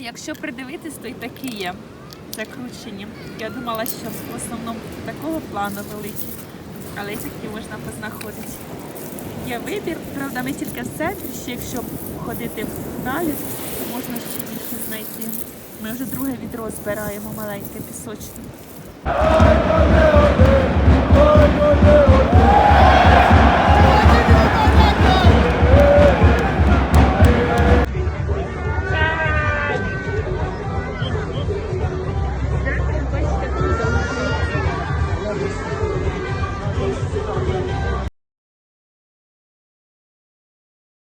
Якщо придивитись, то й такі є закручені. Я думала, що в основному такого плану великі, але такі можна познаходити. Є вибір, правда, ми тільки в центрі, ще якщо ходити далі, то можна ще більше знайти. Ми вже друге відро збираємо маленьке пісочне.